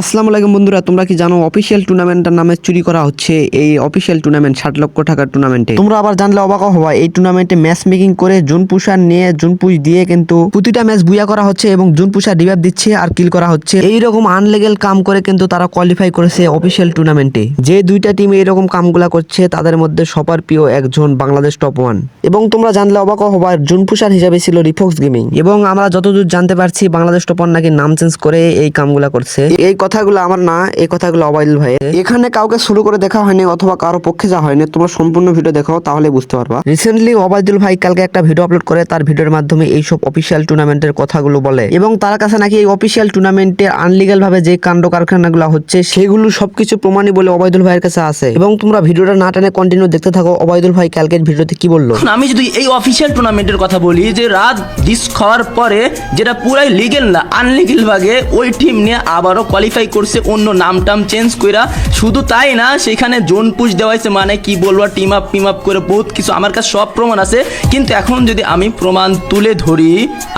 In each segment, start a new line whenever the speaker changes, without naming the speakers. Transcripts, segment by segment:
আসসালামু আলাইকুম বন্ধুরা, তোমরা কি জানো অফিসিয়াল টুর্নামেন্টের নামে চুরি করা হচ্ছে? এই অফিসিয়াল টুর্নামেন্ট ষাট লক্ষ টাকার টুর্নামেন্টে তোমরা আবার জানলে অবাক হবা এই টুর্নামেন্টে ম্যাচ মেকিং করে জুন পুষার নিয়ে জুন পুষ দিয়ে কিন্তু প্রতিটা ম্যাচ বুয়া করা হচ্ছে এবং জুন পুষার রিভাইভ দিচ্ছে আর কিল করা হচ্ছে। এইরকম আনলিগেল কাম করে কিন্তু তারা কোয়ালিফাই করেছে অফিসিয়াল টুর্নামেন্টে যে দুইটা টিম এইরকম কামগুলা করছে, তাদের মধ্যে সবার প্রিয় একজন বাংলাদেশ টপ ওয়ান এবং তোমরা জানলে অবাক হবা জুন পুষার হিসাবে ছিল রিফক্স গেমিং এবং আমরা যতদূর জানতে পারছি, বাংলাদেশ টপ ওয়ান নাকি নাম চেঞ্জ করে এই কামগুলা করছে। এই কথাগুলো আমার না এই কথাগুলো অবাইল ভাই। এখানে কাউকে শুরু করে দেখা হয়নি অথবা কারও পক্ষে যা হয়নি, তোমরা সম্পূর্ণ ভিডিও দেখো তাহলে বুঝতে পারবা। রিসেন্টলি ওবায়দুল ভাই কালকে একটা ভিডিও আপলোড করে, তার ভিডিওর মাধ্যমে এইসব অফিসিয়াল টুর্নামেন্টের কথাগুলো বলে। এবং তার কাছে নাকি এই অফিসিয়াল টুর্নামেন্টে আনলিগাল ভাবে যে কাণ্ড কারখানাগুলো হচ্ছে, সেগুলো সবকিছু প্রমাণই বলে ওবায়দুল ভাইয়ের কাছে আছে। এবং তোমরা ভিডিওটা না টানে কন্টিনিউ দেখতে থাকো ওবায়দুল ভাই কালকের ভিডিওতে কি বলল?
আমি যদি এই অফিসিয়াল টুর্নামেন্টের কথা বলি, যে রাত ডিস খাওয়ার পরে যেটা পুরাই লিগেল না আনলিগেল ভাগে ওই টিম নিয়ে আবারও কোয়ালিফাই করছে, অন্য নাম টাম চেঞ্জ কইরা। শুধু তাই না, সেখানে জোন পুশ দেওয়া হয়েছে মানে কি বলব টিম আপ টিম আপ করে বহুত কিছু। আমার কাছে সব প্রমাণ আছে, কিন্তু এখন যদি আমি প্রমাণ তুলে ধরি,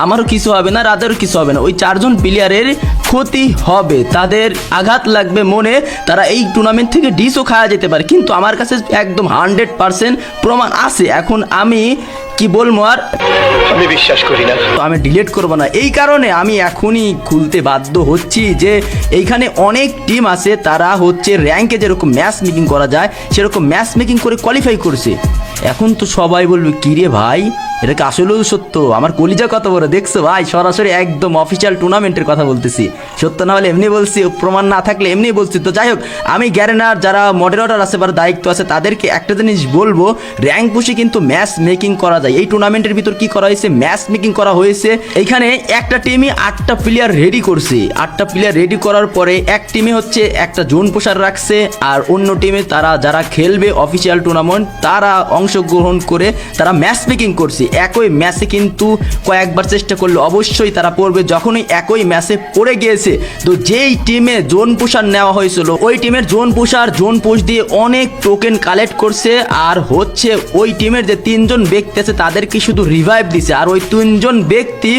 আমারও কিছু হবে না রাতেরও কিছু হবে না। ওই চারজন প্লেয়ারের ক্ষতি হবে। তাদের আঘাত লাগবে মনে, তারা এই টুর্নামেন্ট থেকে ডিসও খাওয়া যেতে পারে। কিন্তু আমার কাছে একদম হান্ড্রেড পার্সেন্ট প্রমাণ আছে। এখন আমি কি বলব আর?
আমি বিশ্বাস করি না।
তো আমি ডিলিট করব না। এই কারণে আমি এখনই খুলতে বাধ্য হচ্ছি যে এইখানে অনেক টিম আছে তারা হচ্ছে র্যাঙ্কে যেরকম ম্যাচ মেকিং করা যায় সেরকম ম্যাচ মেকিং করে কোয়ালিফাই করছে। এখন তো সবাই বলবে কি রে ভাই, এটা কি আসলেও সত্য? আমার কলিজা কত বড়? দেখছ ভাই? সরাসরি একদম অফিসিয়াল টুর্নামেন্টের কথা বলতেছি। সত্য না হলে এমনি বলছি, প্রমাণ না থাকলে এমনি বলছি। তো যাই হোক, আমি গ্যারেনার, যারা মডারেটর আছে বা দায়িত্ব আছে, তাদেরকে একটা জিনিস বলব র্যাঙ্ক পুষে কিন্তু ম্যাচ মেকিং করা যায়। এই টুর্নামেন্টের ভিতর কি করা হয়েছে? ম্যাচ মেকিং করা হয়েছে। এখানে একটা টিমই আটটা প্লেয়ার রেডি করছে। আটটা প্লেয়ার রেডি করার পরে এক টিমে হচ্ছে একটা জোন পোষার রাখছে, আর অন্য টিমে তারা, যারা খেলবে অফিসিয়াল টুর্নামেন্ট তারা অংশগ্রহণ করে তারা ম্যাচ মেকিং করছে। একই ম্যাচে কিন্তু কয়েকবার চেষ্টা করলে অবশ্যই তারা পড়বে। যখনই একই ম্যাচে পড়ে গিয়েছে, তো যেই টিমে জোন পুষার নেওয়া হয়েছিল, ওই টিমের জোন পুষার জোন পুষ দিয়ে অনেক টোকেন কালেক্ট করছে। আর হচ্ছে ওই টিমের যে তিনজন ব্যক্তি আছে, তাদেরকে শুধু রিভাইভ দিছে। আর ওই তিনজন ব্যক্তি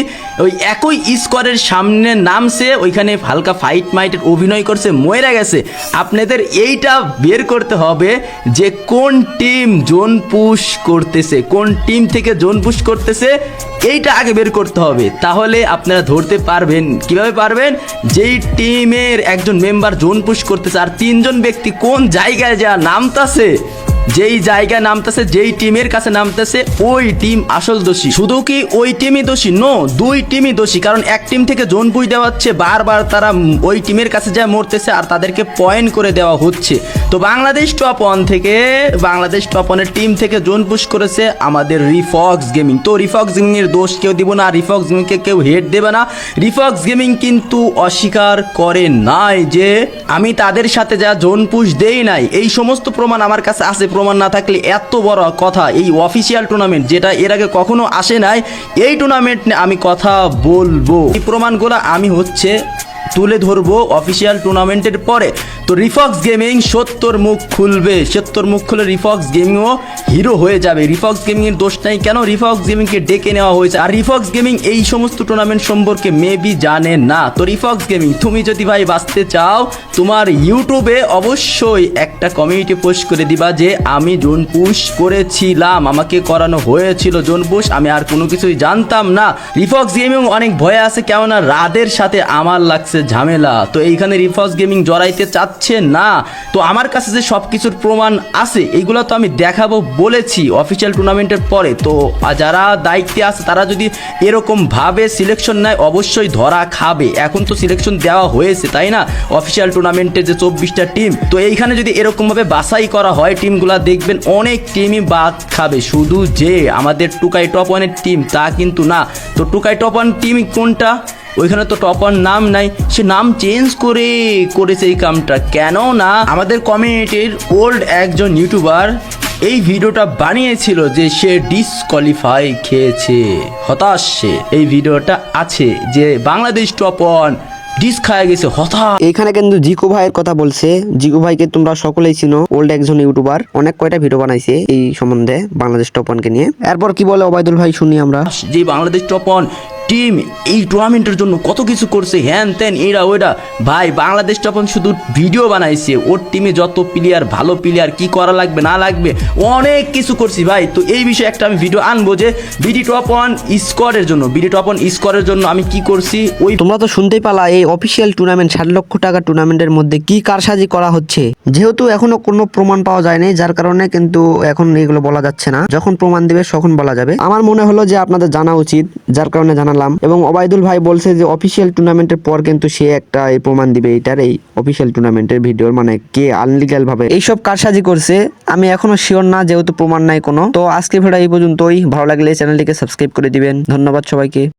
ওই একই স্কোয়ারের সামনে নামছে। ওইখানে হালকা ফাইট মাইটের অভিনয় করছে, মরে গেছে। আপনাদের এইটা বের করতে হবে যে কোন টিম জোন পুশ করতেছে, কোন টিম থেকে জোন পুশ করতেছে, এইটা আগে বের করতে হবে। তাহলে আপনারা ধরতে পারবেন, কীভাবে পারবেন? যেই টিমের একজন মেম্বার জোন পুশ করতেছে আর তিনজন ব্যক্তি কোন জায়গায় যা নামতাছে, যেই জায়গায় নামতেছে, যেই টিমের কাছে নামতেছে, ওই টিম আসল দোষী। শুধু কি ওই টিমই দোষী? নো দুই টিমই দোষী। কারণ এক টিম থেকে জোন পুষ দেওয়া হচ্ছে, বারবার তারা ওই টিমের কাছে যা মরতেছে আর তাদেরকে পয়েন্ট করে দেওয়া হচ্ছে। তো বাংলাদেশ টপ ওয়ান থেকে বাংলাদেশ টপ ওয়ানের টিম থেকে জোন পুশ করেছে আমাদের রিফক্স গেমিং তো রিফক্স গেমিং এর দোষ কেউ দিব না রিফক্স গেমিংকে কেউ হেড দেবে না। রিফক্স গেমিং কিন্তু অস্বীকার করে নাই যে আমি তাদের সাথে যা জোন পুশ দেই নাই, এই সমস্ত প্রমাণ আমার কাছে আছে। প্রমাণ না থাকলে এত বড় কথা, এই অফিসিয়াল টুর্নামেন্ট যেটা এর আগে কখনো আসে নাই, এই টুর্নামেন্ট নিয়ে আমি কথা বলব। এই প্রমাণগুলো আমি হচ্ছে তুলে ধরবো অফিসিয়াল টুর্নামেন্টের পরে। তো রিফক্স গেমিং সত্তর মুখ খুলবে। সত্তর মুখ খুলে রিফক্স গেমিংও হিরো হয়ে যাবে। রিফক্স গেমিং এর দোষ নাই। কেন রিফক্স গেমিংকে ডেকে নেওয়া হয়েছে? আর রিফক্স গেমিং এই সমস্ত টুর্নামেন্ট সম্পর্কে মেবি জানে না। তো রিফক্স গেমিং তুমি যদি ভাই বাঁচতে চাও, তোমার ইউটিউবে অবশ্যই একটা কমিউনিটি পোস্ট করে দিবা যে, আমি জোন পুশ করেছিলাম। আমাকে করানো হয়েছিল জোন পুশ আমি আর কোনো কিছুই জানতাম না। রিফক্স গেমিং অনেক ভয়ে আছে। কেননা রাদের সাথে আমার লাগছে ঝামেলা। তো এইখানে রিফক্স গেমিং জড়াইতে চাচ্ছে না, তো আমার কাছে যে সব কিছুর প্রমাণ আছে এইগুলো তো আমি দেখাবো বলেছি অফিসিয়াল টুর্নামেন্টের পরে। তো যারা দায়িত্বে আছে, তারা যদি এরকম ভাবে সিলেকশন নেয়, অবশ্যই ধরা খাবে। এখন তো সিলেকশন দেওয়া হয়েছে, তাই না? অফিসিয়াল টুর্নামেন্টের যে চব্বিশটা টিম তো এইখানে যদি এরকমভাবে বাছাই করা হয় টিমগুলো দেখবেন অনেক টিমই বাদ খাবে। শুধু যে আমাদের টুকাই টপ ওয়ানের টিম তা কিন্তু না। তো টুকাই টপ ওয়ান টিম কোনটা? ওইখানে তো টপার নাম নাই। সে নাম চেঞ্জ করে করেছে এই কামটা। কেন না আমাদের কমিউনিটির ওল্ড একজন ইউটিউবার এই ভিডিওটা বানিয়েছিল যে সে ডিসকোয়ালিফাই খেয়েছে। হতাশ সে। এই ভিডিওটা আছে যে বাংলাদেশ টপ ওয়ান ডিস খায় গেছে হতাশ।
এইখানে কিন্তু জিকো ভাইয়ের কথা বলছে। জিকো ভাইকে তোমরা সকলেই চিনো ওল্ড একজন ইউটিউবার অনেক কয়টা ভিডিও বানাইছে এই সম্বন্ধে বাংলাদেশ টপ ওয়ানকে নিয়ে। এরপর কি বলে ওবায়দুল ভাই শুনি আমরা।
যে বাংলাদেশ টপ ওয়ান টিম এই টুর্নামেন্টের জন্য কত কিছু করছে, হ্যান ত্যান, এরা ওইটা ভাই, বাংলাদেশ তখন শুধু ভিডিও বানাইছে, ওর টিমে যত প্লেয়ার ভালো প্লেয়ার কি করা লাগবে, না লাগবে, অনেক কিছু করছি ভাই। তো এই বিষয়ে একটা আমি ভিডিও আনব যে বিডি টপ ওয়ান স্কোয়ারের জন্য বিডি টপ ওয়ান স্কোয়ারের জন্য আমি কি করছি, ওই
তোমরা তো শুনতেই পালা এই অফিসিয়াল টুর্নামেন্ট ষাট লক্ষ টাকা টুর্নামেন্টের মধ্যে কি কারসাজি করা হচ্ছে। যেহেতু এখনও কোনো প্রমাণ পাওয়া যায়নি, যার কারণে কিন্তু এখন এগুলো বলা যাচ্ছে না। যখন প্রমাণ দিবে, তখন বলা যাবে। আমার মনে হলো যে আপনাদের জানা উচিত, যার কারণে জানালাম। এবং ওবায়দুল ভাই বলছে যে অফিসিয়াল টুর্নামেন্টের পর কিন্তু সে একটা প্রমাণ দিবে। এটার এই অফিসিয়াল টুর্নামেন্টের ভিডিওর মানে কে আনলিগাল ভাবে এইসব কারসাজি করছে, আমি এখনও শিওর না, যেহেতু প্রমাণ নাই কোনো। তো আজকে ভিডিও এই পর্যন্তই। ভালো লাগলে চ্যানেলটিকে সাবস্ক্রাইব করে দিবেন। ধন্যবাদ সবাইকে।